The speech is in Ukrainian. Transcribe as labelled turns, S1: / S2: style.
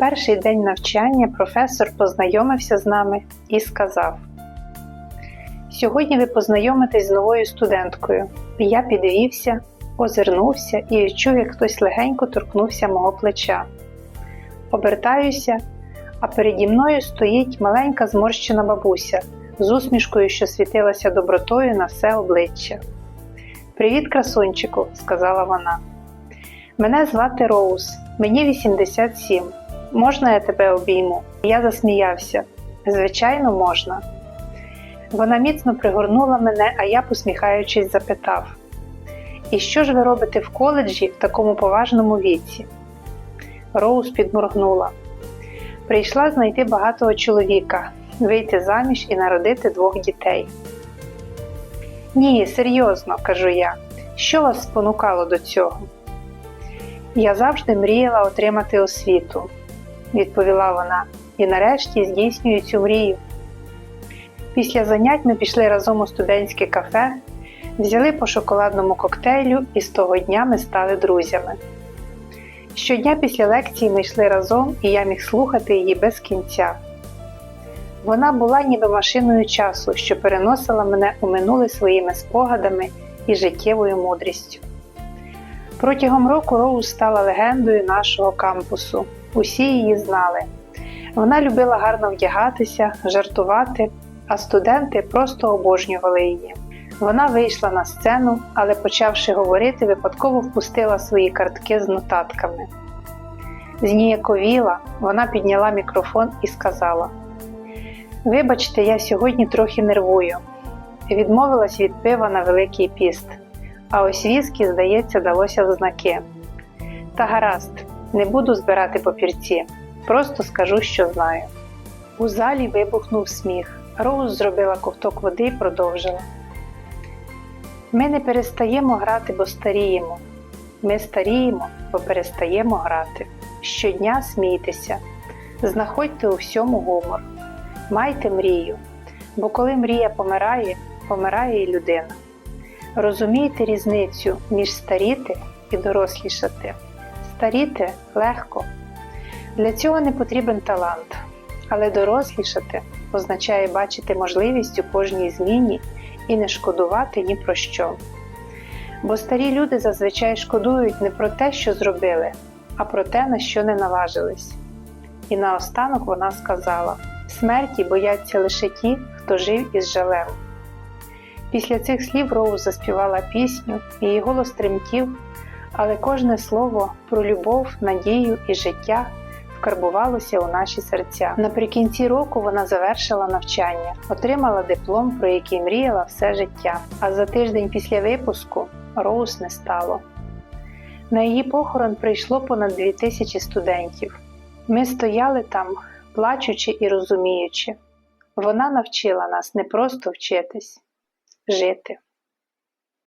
S1: перший день навчання професор познайомився з нами і сказав: Сьогодні ви познайомитесь з новою студенткою. Я підвівся, озирнувся і відчув, як хтось легенько торкнувся мого плеча. Обертаюся, а переді мною стоїть маленька зморщена бабуся з усмішкою, що світилася добротою на все обличчя. Привіт, красунчику, сказала вона. Мене звати Роуз, мені 87. Можна я тебе обійму? Я засміявся. Звичайно, можна. Вона міцно пригорнула мене, а я, посміхаючись, запитав: І що ж ви робите в коледжі в такому поважному віці? Роуз підморгнула. Прийшла знайти багатого чоловіка, вийти заміж і народити двох дітей. Ні, серйозно, кажу я, що вас спонукало до цього? Я завжди мріяла отримати освіту, відповіла вона, і нарешті здійснюю цю мрію. Після занять ми пішли разом у студентське кафе, взяли по шоколадному коктейлю і з того дня ми стали друзями. Щодня після лекції ми йшли разом, і я міг слухати її без кінця. Вона була ніби машиною часу, що переносила мене у минуле своїми спогадами і життєвою мудрістю. Протягом року Роуз стала легендою нашого кампусу. Усі її знали. Вона любила гарно вдягатися, жартувати, а студенти просто обожнювали її. Вона вийшла на сцену, але, почавши говорити, випадково впустила свої картки з нотатками. Зніяковіла, вона підняла мікрофон і сказала: Вибачте, я сьогодні трохи нервую. Відмовилась від пива на Великий піст, а ось віскі, здається, далося в знаки. Та гаразд, не буду збирати папірці, просто скажу, що знаю. У залі вибухнув сміх. Роуз зробила ковток води і продовжила. Ми не перестаємо грати, бо старіємо. Ми старіємо, бо перестаємо грати. Щодня смійтеся, знаходьте у всьому гумор, майте мрію, бо коли мрія помирає, помирає і людина. Розумійте різницю між старіти і дорослішати. Старіти легко. Для цього не потрібен талант, але дорослішати означає бачити можливість у кожній зміні і не шкодувати ні про що. Бо старі люди зазвичай шкодують не про те, що зробили, а про те, на що не наважились. І наостанок вона сказала: смерті бояться лише ті, хто жив із жалем. Після цих слів Роуз заспівала пісню, її голос тремтів, але кожне слово про любов, надію і життя вкарбувалося у наші серця. Наприкінці року вона завершила навчання, отримала диплом, про який мріяла все життя. А за тиждень після випуску Роуз не стало. На її похорон прийшло понад дві тисячі студентів. Ми стояли там, плачучи і розуміючи. Вона навчила нас не просто вчитись, жити.